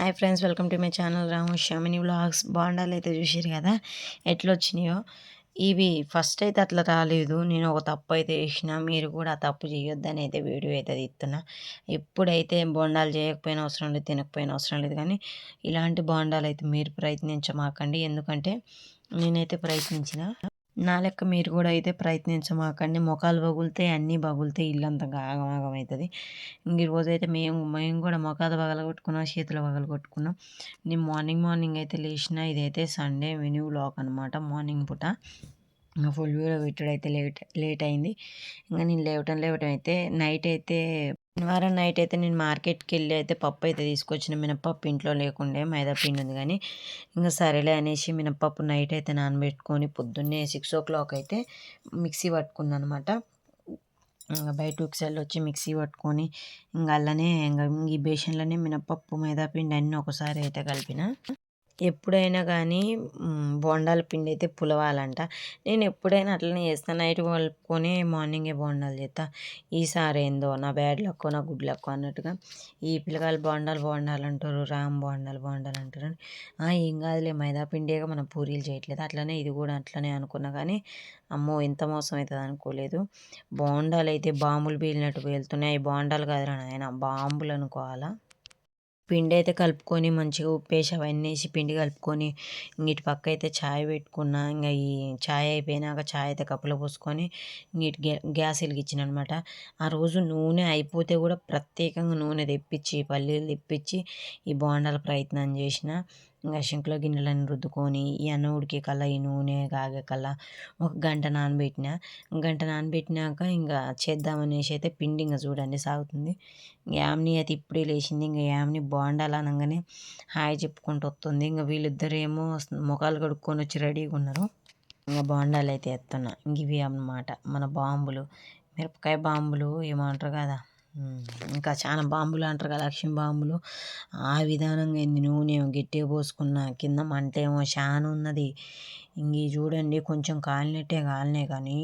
Hi friends welcome to my channel Ramu Shamini vlogs. బాండాలు అయితే చూసారు కదా ఎట్లా వచ్చినాయో ఇవి ఫస్ట్ అయితే అట్లా రాలేదు. నేను ఒక తప్పు అయితే చేసిన మీరు కూడా ఆ తప్పు చేయొద్దని అయితే వీడియో అయితే తీస్తున్నా. ఎప్పుడైతే బోండాలు చేయకపోయినా అవసరం లేదు తినకపోయినా అవసరం లేదు కానీ ఇలాంటి బోండాలు అయితే మీరు ప్రయత్నించమాకండి. ఎందుకంటే నేనైతే ప్రయత్నించిన నా లెక్క మీరు కూడా అయితే ప్రయత్నించమాకండి మొఖాలు పగులుతాయి అన్నీ పగులుతాయి ఇల్లంతా ఆగమాగం అవుతుంది ఇంక ఈరోజు అయితే మేము మేము కూడా మొఖాలు పగలగొట్టుకున్నాం చేతులు పగలగొట్టుకున్నాం నేను మార్నింగ్ మార్నింగ్ అయితే లేచిన ఇదైతే సండే వెన్యూ బ్లాక్ అనమాట మార్నింగ్ పూట. ఇంకా ఫుల్ వీడియో పెట్టడం అయితే లేట్ లేట్ అయింది. ఇంకా నేను లేవటం లేవటం అయితే నైట్ అయితే శనివారం నైట్ అయితే నేను మార్కెట్కి వెళ్ళి అయితే పప్పు అయితే తీసుకొచ్చిన. మినపప్పు ఇంట్లో లేకుండే మైదా పిండి ఉంది కానీ ఇంకా సరేలే అనేసి మినపప్పు నైట్ అయితే నానబెట్టుకొని పొద్దున్నే సిక్స్ ఓ క్లాక్ అయితే మిక్సీ పట్టుకున్నాను అనమాట ఇంకా బయట ఒకసారి వచ్చి మిక్సీ పట్టుకొని ఇంకా అలానే ఇంకా ఈ బేషన్లోనే మినపప్పు మైదా పిండి అన్నీ ఒకసారి అయితే కలిపిన. ఎప్పుడైనా కానీ బోండాల పిండి అయితే పులవాలంట. నేను ఎప్పుడైనా అట్లనే చేస్తాను నైట్ కలుపుకొని మార్నింగే బోండాలు చేస్తా. ఈసారి ఏందో నా బ్యాడ్ లక్కో నా గుడ్ లక్కో అన్నట్టుగా ఈ పిల్లగాళ్ళు బోండాలు బోండాలు అంటారు రామ్ బోండాలు బోండాలు అంటారు ఏం కాదులే మైదా పిండిగా మనం పూరీలు చేయట్లేదు. అట్లనే ఇది కూడా అట్లనే అనుకున్నా కానీ అమ్మో ఎంత మోసం అవుతుంది అనుకోలేదు. బోండాలు అయితే బాంబులు పీలినట్టు పేలుతున్నాయి బోండాలు కాదురా నాయన బాంబులు అనుకోవాలా? పిండి అయితే కలుపుకొని మంచిగా ఉప్పేసి అవన్నీ వేసి పిండి కలుపుకొని ఇటు పక్క అయితే ఛాయ్ పెట్టుకున్నా ఇంకా ఈ ఛాయ్ అయిపోయినాక ఛాయ్ అయితే కప్పులో పోసుకొని ఇటు గ్యాస్ వెలిగించిన అనమాట ఆ రోజు నూనె అయిపోతే కూడా ప్రత్యేకంగా నూనె తెప్పించి పల్లీలు తెప్పించి ఈ బోండాల ప్రయత్నం చేసిన. ఇంకా శంకులో గిన్నెలను రుద్దుకొని ఈ అన్నం ఉడికే కల్లా ఈ నూనె కాగే కల్లా ఒక గంట నానబెట్టిన. గంట నానబెట్టినాక ఇంకా చేద్దామనేసి అయితే పిండి ఇంకా చూడండి సాగుతుంది. యామ్ని అయితే ఇప్పుడే లేచింది. ఇంకా యామ్ని బాగుండాలి అనగానే హాయ్ చెప్పుకుంటూ వస్తుంది. ఇంకా వీళ్ళిద్దరేమో ముఖాలు కడుక్కొని వచ్చి రెడీగా ఉన్నారు. ఇంకా బాండాలు అయితే ఎత్తున్నా ఇంక ఇవి అన్నమాట మన బాంబులు. మిరపకాయ బాంబులు ఏమంటారు కదా? ఇంకా చాలా బాంబులు అంటారు కదా లక్ష్మీ బాంబులు. ఆ విధానంగా అయింది నూనె గట్టిగా పోసుకున్న కింద మంట ఏమో చాలా ఉన్నది. ఇంక చూడండి కొంచెం కాలినట్టే కాలినాయి కానీ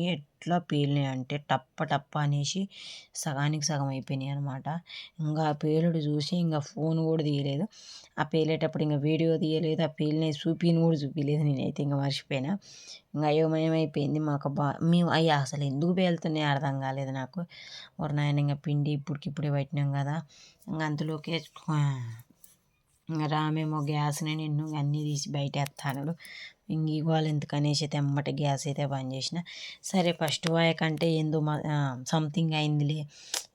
ఎట్లా పేలినాయి అంటే టప్ప టప్ప అనేసి సగానికి సగం అయిపోయినాయి అనమాట ఇంకా ఆ పేలుడు చూసి ఇంకా ఫోన్ కూడా తీయలేదు. ఆ పేలేటప్పుడు ఇంకా వీడియో తీయలేదు. ఆ పేలిన చూపిని కూడా చూపించలేదు నేనైతే ఇంకా మర్చిపోయినా. ఇంకా అయోమయం అయిపోయింది మాకు బా మేము అయ్యి అసలు ఎందుకు పేలుతున్నాయి అర్థం కాలేదు నాకు. ఒక నాయన ఇంకా పిండి ఇప్పటికిప్పుడే పెట్టినాం కదా. ఇంకా అంతలోకే రామేమో గ్యాస్ని నిన్ను అన్నీ తీసి బయట వేస్తాడు ఇంక ఇవాళ ఎందుకనేసి తెమ్మట గ్యాస్ అయితే బంద్ చేసిన. సరే ఫస్ట్ వాయ కంటే ఏందో మా సంథింగ్ అయిందిలే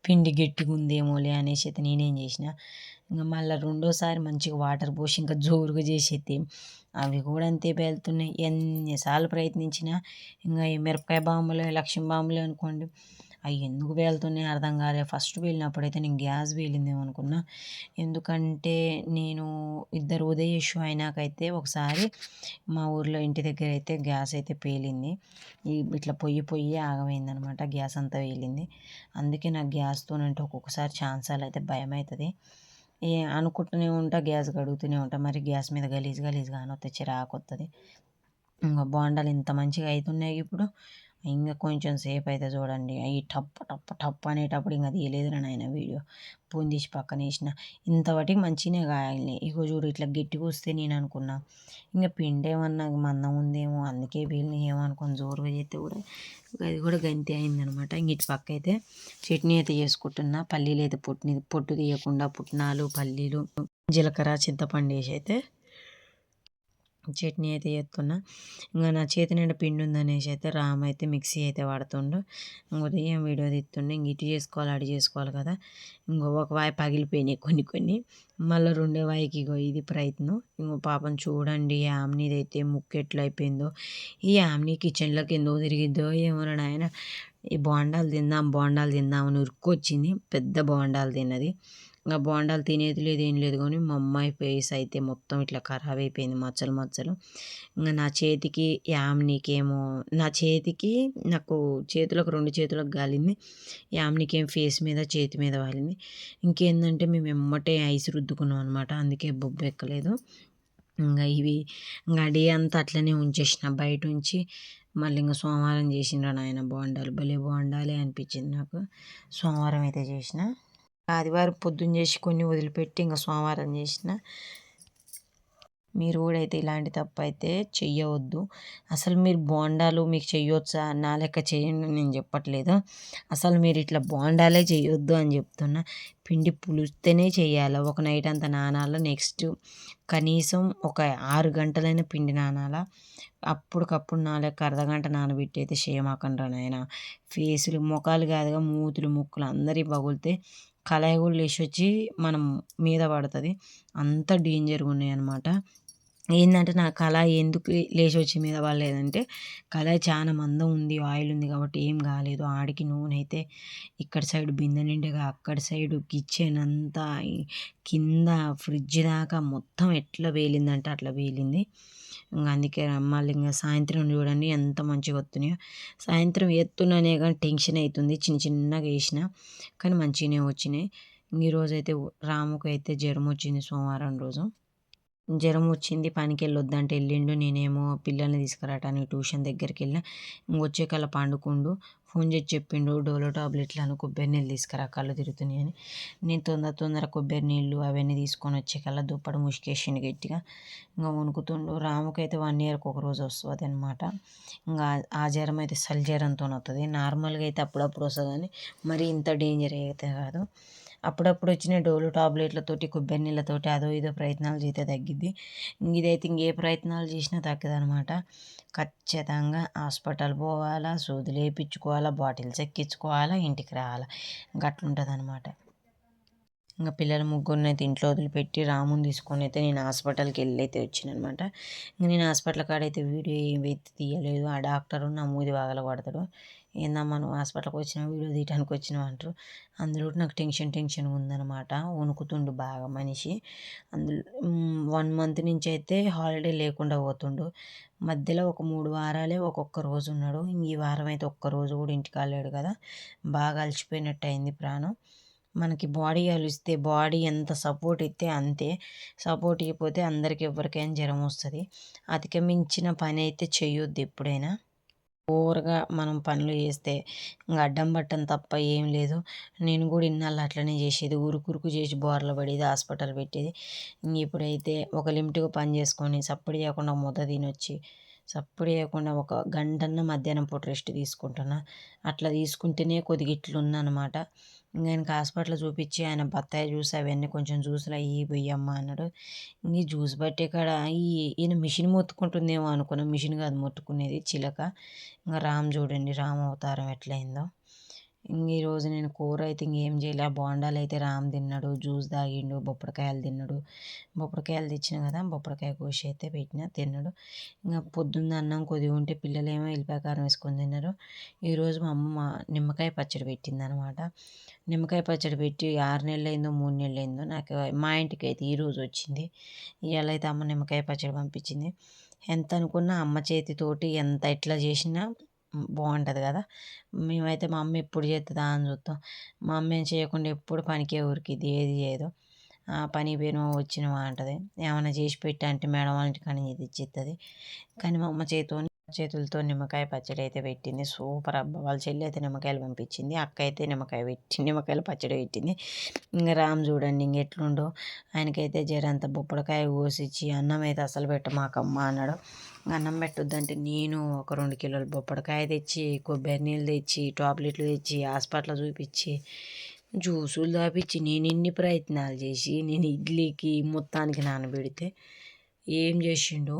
పిండి గట్టిగా ఉందేమోలే అనేసి అయితే నేనేం చేసిన. ఇంకా మళ్ళీ రెండోసారి మంచిగా వాటర్ పోసి ఇంకా జోరుగా చేసేది అవి కూడా అంతే పేలుతున్నాయి. ఎన్నిసార్లు ప్రయత్నించినా ఇంకా ఈ మిరపకాయ బాంబులు లక్ష్మీ బాంబులు అనుకోండి అవి ఎందుకు పేలుతున్నాయి అర్థం కాలేదు ఫస్ట్ పేలినప్పుడైతే నేను గ్యాస్ పేలిందేమో అనుకున్నా. ఎందుకంటే నేను ఇద్దరు ఉదయ ఇష్యూ అయినాకైతే ఒకసారి మా ఊర్లో ఇంటి దగ్గర అయితే గ్యాస్ అయితే పేలింది. ఇట్లా పొయ్యి పొయ్యి ఆగమైందనమాట గ్యాస్ అంతా పేలింది. అందుకే నాకు గ్యాస్తో అంటే ఒక్కొక్కసారి ఛాన్సాలు అయితే భయం అవుతుంది ఏ అనుకుంటూనే ఉంటా గ్యాస్ కడుగుతూనే ఉంటా. మరి గ్యాస్ మీద గలీజ్ గలీజ్ కానీ వస్తే చిరాకు వస్తుంది ఇంకా బాండాలు ఇంత మంచిగా అవుతున్నాయి ఇప్పుడు. ఇంకా కొంచెం సేపు అయితే చూడండి. అవి టప్ టప్ టప్ అనేటప్పుడు ఇంకా తీయలేదురా నాయన వీడియో. పూని తీసి పక్కన వేసిన. ఇంతవరకు మంచిగానే కాయాలి ఇగో చూడు ఇట్లా గట్టిగా వస్తే నేను అనుకున్నా. ఇంకా పిండి ఏమన్నా మందం ఉందేమో అందుకే వీళ్ళని ఏమనుకుని జోరుగా చేస్తే కూడా అది కూడా గంతి అయిందనమాట. ఇంక ఇటు పక్క అయితే చట్నీ అయితే చేసుకుంటున్నా. పల్లీలు అయితే పొట్టు పొట్టు తీయకుండా పుట్నాలు పల్లీలు జీలకర్ర చింతపండు వేసి అయితే చట్నీ అయితే చేస్తున్నా. ఇంకా నా చేతి నిండా పిండి ఉందనేసి అయితే రామ్ అయితే మిక్సీ అయితే వాడుతుండు. ఉదయం వీడియో తీస్తుండే. ఇంక ఇటు చేసుకోవాలి అటు చేసుకోవాలి కదా. ఇంకో ఒక వాయి పగిలిపోయినాయి కొన్ని కొన్ని. మళ్ళీ రెండో వాయికి ఇగో ఇది ప్రయత్నం. ఇంకో పాపం చూడండి యామ్నీది అయితే ముక్కు ఎట్లా అయిపోయిందో. ఈ యామ్నీ కిచెన్లోకి ఎందుకు తిరిగిద్దో ఏమో ఆయన ఈ బోండాలు తిందాం బోండాలు తిందాం అని ఉరుక్కొచ్చింది. పెద్ద బోండాలు తిన్నది. ఇంకా బోండాలు తినేది లేదు ఏం లేదు. కానీ మా అమ్మాయి ఫేస్ అయితే మొత్తం ఇట్లా ఖరాబ్ అయిపోయింది మచ్చలు మచ్చలు. ఇంకా నా చేతికి యామ్నికేమో నా చేతికి నాకు చేతులకు రెండు చేతులకు గాలింది యామ్నికేం ఫేస్ మీద చేతి మీద వాలింది. ఇంకేందంటే మేము ఎమ్మటే ఐస్ రుద్దుకున్నాం అనమాట అందుకే బొబ్బు ఎక్కలేదు. ఇంకా ఇవి ఇంకా డే అంతా అట్లనే ఉంచేసిన. బయట ఉంచి మళ్ళీ ఇంకా సోమవారం చేసిన నాయన బాగుండాలి భలే బాగుండాలి అనిపించింది నాకు. సోమవారం అయితే చేసిన. ఆదివారం పొద్దున్న చేసి కొన్ని వదిలిపెట్టి ఇంకా సోమవారం చేసిన మీరు కూడా అయితే ఇలాంటి తప్పు అయితే చెయ్యవద్దు. అసలు మీరు బోండాలు మీకు చెయ్యొచ్చా? నా లెక్క చేయండి నేను చెప్పట్లేదు. అసలు మీరు ఇట్లా బోండాలే చేయొద్దు అని చెప్తున్నా. పిండి పులిస్తేనే చేయాలి ఒక నైట్ అంతా నానాల? నెక్స్ట్ కనీసం ఒక ఆరు గంటలైన పిండి నానాల? అప్పటికప్పుడు నా లెక్క అర్ధగంట నానబెట్టి అయితే చేయమాకండ్రా నాయన. ఫేసులు ముఖాలు కాదుగా మూతులు ముక్కులు అందరి పగులితే కళాయి కూడా లేచి వచ్చి మనం మీద పడుతుంది. అంత డేంజర్గా ఉన్నాయి అనమాట ఏంటంటే నా కళ ఎందుకు లేచి వచ్చి మీద పడలేదంటే కళ చాలా మందం ఉంది ఆయిల్ ఉంది కాబట్టి ఏం కాలేదు. ఆడికి నూనె అయితే ఇక్కడ సైడ్ బిందె నిండుగా అక్కడ సైడ్ కిచెన్ అంతా కింద ఫ్రిడ్జ్ దాకా మొత్తం ఎట్లా వేలిందంటే అట్లా వేలింది ఇంకా అందుకే మళ్ళీ ఇంకా సాయంత్రం చూడండి ఎంత మంచిగా వస్తున్నాయో సాయంత్రం ఎత్తున్నానే కానీ టెన్షన్ అవుతుంది చిన్న చిన్నగా వేసిన కానీ మంచిగానే వచ్చినాయి. ఈరోజు అయితే రాముకు అయితే జ్వరం వచ్చింది సోమవారం రోజు. జ్వరం వచ్చింది పనికి వెళ్ళొద్దంటే వెళ్ళిండు నేనేమో పిల్లల్ని తీసుకురావటానికి ట్యూషన్ దగ్గరికి వెళ్ళిన ఇంకొచ్చే కల పండుకుండు. ఫోన్ చేసి చెప్పిండు డోలో టాబ్లెట్లను కొబ్బరి నీళ్ళు తీసుకురా కళ్ళు తిరుగుతున్నాయని నేను తొందర తొందర కొబ్బరి నీళ్ళు అవన్నీ తీసుకొని వచ్చే కల్లా దుప్పటి ముష్కేసిండు గట్టిగా. ఇంకా వణుకుతుండు. రాముకైతే వన్ ఇయర్కి ఒక రోజు వస్తుంది అనమాట ఇంకా ఆ జ్వరం అయితే సల్ జ్వరంతో వస్తుంది నార్మల్గా అయితే అప్పుడప్పుడు వస్తుంది కానీ మరి ఇంత డేంజర్ అయితే కాదు. అప్పుడప్పుడు వచ్చిన డోలు టాబ్లెట్లతోటి కొబ్బరి నీళ్ళతోటి అదో ఇదో ప్రయత్నాలు చేస్తే తగ్గిద్ది. ఇదైతే ఇంకే ప్రయత్నాలు చేసినా తగ్గదనమాట. ఖచ్చితంగా హాస్పిటల్ పోవాలా సూదులు వేయించుకోవాలా బాటిల్స్ ఎక్కించుకోవాలా ఇంటికి రావాలా. గట్లుంటుంది అనమాట ఇంకా పిల్లలు ముగ్గురిని అయితే ఇంట్లో వదిలిపెట్టి రాముని తీసుకొని అయితే నేను హాస్పిటల్కి వెళ్ళి అయితే అనమాట ఇంకా నేను హాస్పిటల్ కాడైతే వీడియో ఏమి తీయలేదు. ఆ డాక్టర్ నా మూది వాగల పడతాడు ఏందమ్మా నువ్వు హాస్పిటల్కి వచ్చిన వీడియో తీయడానికి వచ్చినావు అంటారు. అందులో నాకు టెన్షన్ టెన్షన్ ఉందన్నమాట. వణుకుతుండు బాగా మనిషి. అందులో వన్ మంత్ నుంచి అయితే హాలిడే లేకుండా పోతుండు. మధ్యలో ఒక మూడు వారాలే ఒక్కొక్క రోజు ఉన్నాడు. ఈ వారం అయితే ఒక్క రోజు కూడా ఇంటికి వెళ్ళాడు కదా. బాగా అలసిపోయినట్టు అయింది ప్రాణం. మనకి బాడీ అలిస్తే బాడీ ఎంత సపోర్ట్ ఇస్తే అంతే. సపోర్ట్ ఇవ్వకపోతే అందరికి ఎవరికైనా జ్వరం వస్తుంది. అతికమించిన పని అయితే చేయొద్దు ఎప్పుడైనా. ఓవర్గా మనం పనులు చేస్తే ఇంకా అడ్డం పట్టం తప్ప ఏం లేదు. నేను కూడా ఇన్నాళ్ళు అట్లనే చేసేది. ఉరుకురుకు చేసి బోర్లు పడేది హాస్పిటల్ పెట్టేది. ఇప్పుడైతే ఒక లిమిట్గా పని చేసుకొని సప్పుడు చేయకుండా ముద్ద తినొచ్చి సప్పుడు చేయకుండా ఒక గంటన్న మధ్యాహ్నం పూట రెస్ట్ తీసుకుంటున్నా. అట్లా తీసుకుంటేనే కొద్దిగా ఇట్లుందనమాట ఇంకా ఆయనకి హాస్పిటల్ చూపించి ఆయన బత్తాయి జ్యూస్ అవన్నీ కొంచెం జ్యూస్లు అయ్యి పోయమ్మ అన్నాడు. ఇంక జ్యూస్ పట్టే కాడ ఈ ఈయన మిషన్ మొత్తుకుంటుందేమో అనుకున్నాం. మిషన్ కాదు మొత్తుకునేది చిలక. ఇంకా రామ్ చూడండి రామ్ అవతారం ఎట్లయిందో. ఈరోజు నేను కూర అయితే ఇంకేం చేయలే? బోండాలు అయితే రామ్ తిన్నాడు జ్యూస్ తాగిండు బొప్పడికాయలు తిన్నాడు. బొప్పడికాయలు తెచ్చిన కదా బొప్పడికాయ కోసి అయితే పెట్టిన తిన్నాడు. ఇంకా పొద్దున్న అన్నం కొద్దిగా ఉంటే పిల్లలేమో ఎల్లిపాయకారం వేసుకొని తిన్నారు. ఈరోజు మా అమ్మ మా నిమ్మకాయ పచ్చడి పెట్టింది అనమాట నిమ్మకాయ పచ్చడి పెట్టి ఆరు నెలలు అయిందో మూడు నెలలు అయిందో నాకు మా ఇంటికి అయితే ఈరోజు వచ్చింది. ఇవాళ అయితే అమ్మ నిమ్మకాయ పచ్చడి పంపించింది. ఎంత అనుకున్నా అమ్మ చేతితోటి ఎంత ఎట్లా చేసినా బాగుంటుంది కదా. మేమైతే మా అమ్మ ఎప్పుడు చేస్తుందా అని చూస్తాం మా అమ్మ ఏం చేయకుండా ఎప్పుడు పనికే ఉరికిద్ది ఏది చేయదు. పని పేరు వచ్చినవా అంటది. ఏమైనా చేసి పెట్టి అంటే మేడం వాళ్ళ ఇంటికాడ తెచ్చిస్తుంది కానీ మా అమ్మ చేతితో చేతులతో నిమ్మకాయ పచ్చడి అయితే పెట్టింది. సూపర్ అబ్బా! వాళ్ళ చెల్లి అయితే నిమ్మకాయలు పంపించింది. అక్క అయితే నిమ్మకాయ పెట్టి నిమ్మకాయలు పచ్చడి పెట్టింది. ఇంకా రామ్ చూడండి ఇంక ఎట్లుండో. ఆయనకైతే జరంత బొప్పడికాయ కోసిచ్చి అన్నం అయితే అసలు పెట్టమాకమ్మ అన్నాడు. అన్నం పెట్టొద్దంటే నేను ఒక రెండు కిలోలు బొప్పడికాయ తెచ్చి కొబ్బరి నీళ్ళు తెచ్చి టాబ్లెట్లు తెచ్చి హాస్పిటల్ చూపించి జ్యూసులు తాపించి నేను ఇన్ని ప్రయత్నాలు చేసి నేను ఇడ్లీకి మొత్తానికి నానబెడితే ఏం చేసిండు.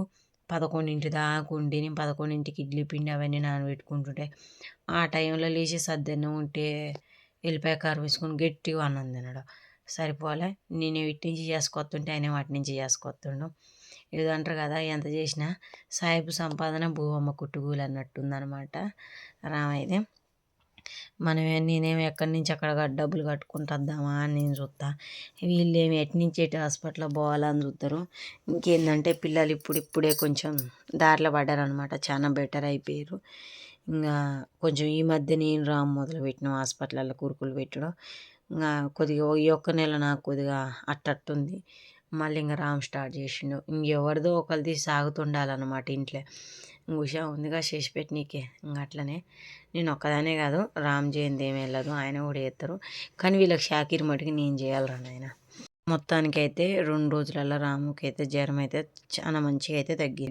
పదకొండింటి దాకా ఉండి నేను పదకొండింటికి ఇడ్లీ పిండి అవన్నీ నానబెట్టుకుంటుంటే ఆ టైంలో లేచి సద్దన్నం ఉంటే వెళ్ళిపోయి కారు వేసుకొని గట్టిగా అన్నం తినడం. సరిపోలే నేను ఇటు నుంచి చేసుకొస్తుంటే ఆయన వాటి నుంచి చేసుకొస్తుండు. ఏదో అంటారు కదా ఎంత చేసినా సాయిబు సంపాదన భూవమ్మ కుట్టుగూలు అన్నట్టుందనమాట రామైతే మనమే నేనేమి ఎక్కడి నుంచి అక్కడ డబ్బులు కట్టుకుంటుందామా అని నేను చూస్తా వీళ్ళేమి ఎటు నుంచి ఎటు హాస్పిటల్ పోవాలని చూస్తారు ఇంకేందంటే పిల్లలు ఇప్పుడు ఇప్పుడే కొంచెం దారిలో పడ్డారనమాట చాలా బెటర్ అయిపోయారు ఇంకా కొంచెం ఈ మధ్య నేను రామ్ మొదలుపెట్టిన హాస్పిటల్లో కురుకులు పెట్టడం. ఇంకా కొద్దిగా ఈ ఒక్క నెల నాకు కొద్దిగా అట్టట్టుంది. మళ్ళీ ఇంకా రామ్ స్టార్ట్ చేసిండు. ఇంకెవరిదో ఒకరిది సాగుతుండాలన్నమాట ఇంట్లో. ఉషా ఉందిగా చేసి పెట్టనీకే. ఇంక అట్లనే. నేను ఒక్కదానే కాదు రామ్ జయంతి ఏమి వెళ్ళదు ఆయన కూడా చేస్తారు. కానీ వీళ్ళకి షాకీర్ మటుకు నేను చేయాలరా నాయన. మొత్తానికైతే రెండు రోజులలో రాముకి అయితే జ్వరం అయితే చాలా మంచిగా అయితే తగ్గింది.